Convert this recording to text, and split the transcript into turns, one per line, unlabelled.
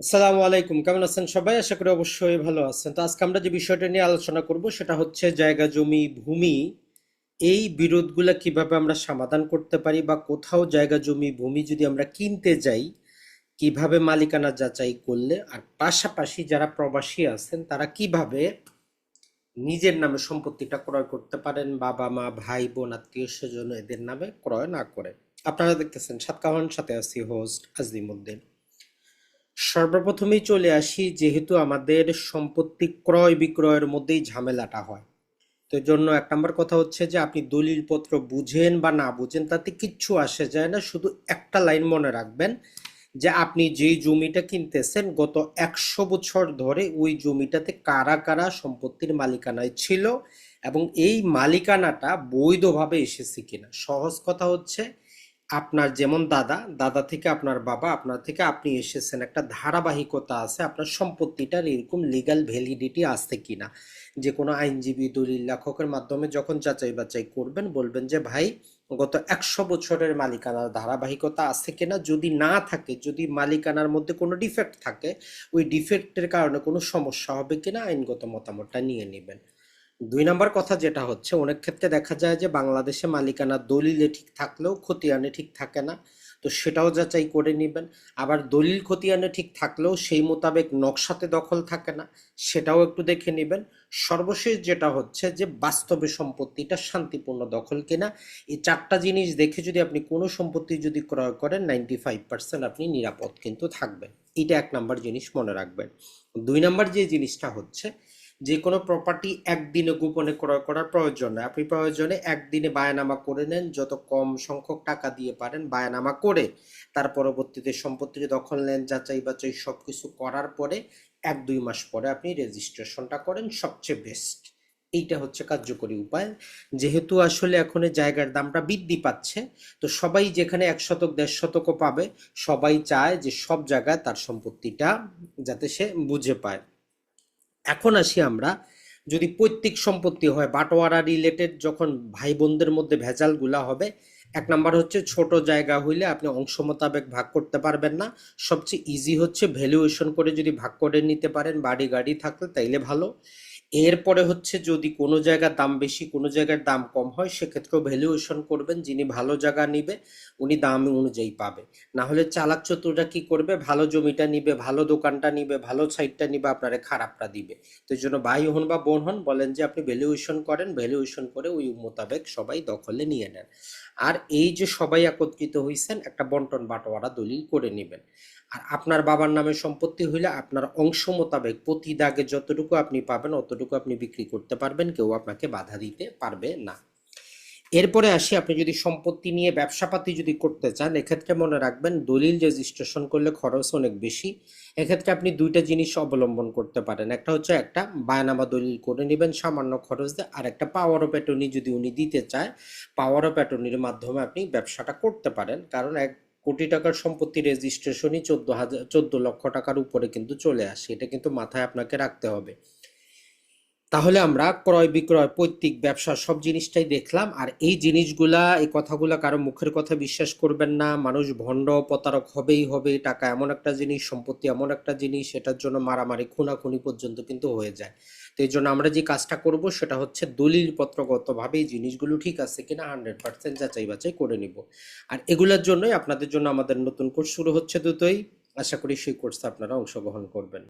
আসসালামু আলাইকুম। কেমন আছেন সবাই? আশা করি অবশ্যই ভালো আছেন। তো আজকে আমরা যে বিষয়টা নিয়ে আলোচনা করব, সেটা হচ্ছে জায়গা, জমি, ভূমি, এই বিরোধগুলা কীভাবে আমরা সমাধান করতে পারি বা কোথাও জায়গা, জমি, ভূমি যদি আমরা কিনতে যাই, কীভাবে মালিকানা যাচাই করলে, আর পাশাপাশি যারা প্রবাসী আছেন, তারা কীভাবে নিজের নামে সম্পত্তিটা ক্রয় করতে পারেন, বাবা, মা, ভাই, বোন, আত্মীয় স্বজন এদের নামে ক্রয় না করে? আপনারা দেখতেছেন সাতকাহন, সাথে আছি হোস্ট আজিমুদ্দিন। সর্বপ্রথমেই চলে আসি যেহেতু আমাদের সম্পত্তি ক্রয় বিক্রয়ের মধ্যেই ঝামেলাটা হয়। তো জন্য এক নম্বর কথা হচ্ছে যে আপনি দলিলপত্র বুঝেন বা না বুঝেন তাতে কিচ্ছু আসে যায় না। শুধু একটা লাইন মনে রাখবেন যে আপনি যেই জমিটা কিনতেছেন গত একশো বছর ধরে ওই জমিটাতে কারা কারা সম্পত্তির মালিকানায় ছিল এবং এই মালিকানাটা বৈধভাবে এসেছে কিনা। সহজ কথা হচ্ছে আপনার যেমন দাদা দাদা থেকে আপনার বাবা, আপনার থেকে আপনি এসেছেন, একটা ধারাবাহিকতা আছে, আপনার সম্পত্তিটার এরকম লিগ্যাল ভ্যালিডিটি আছে কিনা? যে কোনো আইনজীবী, দলিল, লেখকের মাধ্যমে যখন যাচাই বাচাই করবেন, বলবেন যে, ভাই, গত একশো বছরের মালিকানার ধারাবাহিকতা আছে কিনা? যদি না থাকে, যদি মালিকানার মধ্যে কোনো ডিফেক্ট থাকে, ওই ডিফেক্টের কারণে কোনো সমস্যা হবে কিনা, আইনগত মতামতটা নিয়ে নেবেন। দুই নাম্বার কথা যেটা হচ্ছে, অনেক ক্ষেত্রে দেখা যায় যে বাংলাদেশে মালিকানা দলিলে ঠিক থাকলেও খতিয়ানে ঠিক থাকে না। তো সেটাও যাচাই করে নেবেন। আবার দলিল খতিয়ানে ঠিক থাকলেও সেই মোতাবেক নকশাতে দখল থাকে না, সেটাও একটু দেখে নেবেন। সর্বশেষ যেটা হচ্ছে যে বাস্তবে সম্পত্তিটা শান্তিপূর্ণ দখল কিনা, এই চারটা জিনিস দেখে যদি আপনি কোনো সম্পত্তি যদি ক্রয় করেন নাইনটি ফাইভ পার্সেন্ট আপনি নিরাপদ কিন্তু থাকবেন। এটা এক নাম্বার জিনিস মনে রাখবেন। দুই নাম্বার যে জিনিসটা হচ্ছে যে কোনো প্রপার্টি একদিনে গোপনে ক্রয় করার প্রয়োজন নয়। আপনি প্রয়োজনে একদিনে বায়ানামা করে নেন, যত কম সংখ্যক টাকা দিয়ে পারেন বায়ানামা করে। তার পরবর্তীতে সম্পত্তির দখল নেন, যাচাই বাচাই সব কিছু করার পরে এক দুই মাস পরে আপনি রেজিস্ট্রেশনটা করেন সবচেয়ে বেস্ট এইটা হচ্ছে কার্যকরী উপায়। যেহেতু আসলে এখন জায়গার দামটা বৃদ্ধি পাচ্ছে, তো সবাই যেখানে এক শতক, দেড় শতকও পাবে, সবাই চায় যে সব জায়গায় তার সম্পত্তিটা যাতে সে বুঝে পায়। এখন আসি আমরা, যদি পৈতৃক সম্পত্তি হয়, বাটোয়ারা রিলেটেড যখন ভাই বোনদের মধ্যে ভেজালগুলা হবে, এক নাম্বার হচ্ছে ছোট জায়গা হইলে আপনি অংশ মোতাবেক ভাগ করতে পারবেন না। সবচেয়ে ইজি হচ্ছে ভ্যালুয়েশন করে যদি ভাগ করে নিতে পারেন বাড়ি গাড়ি থাকলে তাইলে ভালো। এরপরে হচ্ছে যদি কোনো জায়গার দাম বেশি, কোনো জায়গার দাম কম হয়, সেক্ষেত্রেও ভ্যালুয়েশন করবেন যিনি ভালো জায়গা নিবে, উনি দাম অনুযায়ী পাবে। না হলে চালাক চতুররা কি করবে? ভালো জমিটা নিবে, ভালো দোকানটা নিবে, ভালো সাইডটা নিবে, আপনারে খারাপটা দিবে। তো এই জন্য ভাই হন বা বোন হন, বলেন যে আপনি ভ্যালুয়েশন করেন ভ্যালুয়েশন করে ওই মোতাবেক সবাই দখলে নিয়ে নেন। আর এই যে সবাই একত্রিত হইছেন, একটা বন্টন বাটোয়ারা দলিল করে নেবেন। আর আপনার বাবার নামে সম্পত্তি হইলে আপনার অংশ মোতাবেক প্রতি দাগে যতটুকু আপনি পাবেন, অতটুকু আপনি বিক্রি করতে পারবেন, কেউ আপনাকে বাধা দিতে পারবে না। এরপরে আসি, আপনি যদি সম্পত্তি নিয়ে ব্যবসাপাতি যদি করতে চান, এক্ষেত্রে মনে রাখবেন দলিল রেজিস্ট্রেশন করলে খরচ অনেক বেশি। এক্ষেত্রে আপনি দুইটা জিনিস অবলম্বন করতে পারেন। একটা হচ্ছে একটা বায়নামা দলিল করে নেবেন সামান্য খরচ দিয়ে, আর একটা পাওয়ার অফ অ্যাটর্নি যদি উনি দিতে চায় পাওয়ার অফ অ্যাটর্নির মাধ্যমে আপনি ব্যবসাটা করতে পারেন। কারণ এক কোটি টাকার সম্পত্তি রেজিস্ট্রেশনই চোদ্দ হাজার, চোদ্দ লক্ষ টাকার উপরে কিন্তু চলে আসে। এটা কিন্তু মাথায় আপনাকে রাখতে হবে। তাহলে আমরা ক্রয় বিক্রয়, পৈতৃক ব্যবসা সব জিনিসটাই দেখলাম। আর এই জিনিসগুলা, এই কথাগুলা কারও মুখের কথা বিশ্বাস করবেন না। মানুষ ভণ্ড, প্রতারক হবেই হবে, টাকা এমন একটা জিনিস, সম্পত্তি এমন একটা জিনিস এটার জন্য মারামারি, খুনাখুনি পর্যন্ত কিন্তু হয়ে যায়। তো এই জন্য আমরা যে কাজটা করব, সেটা হচ্ছে দলিল পত্রগতভাবে এই জিনিসগুলো ঠিক আছে কিনা হান্ড্রেড পার্সেন্ট যাচাই বাছাই করে নিব। আর এগুলোর জন্যই আপনাদের জন্য আমাদের নতুন কোর্স শুরু হচ্ছে দ্রুতই আশা করি সেই কোর্সে আপনারা অংশগ্রহণ করবেন।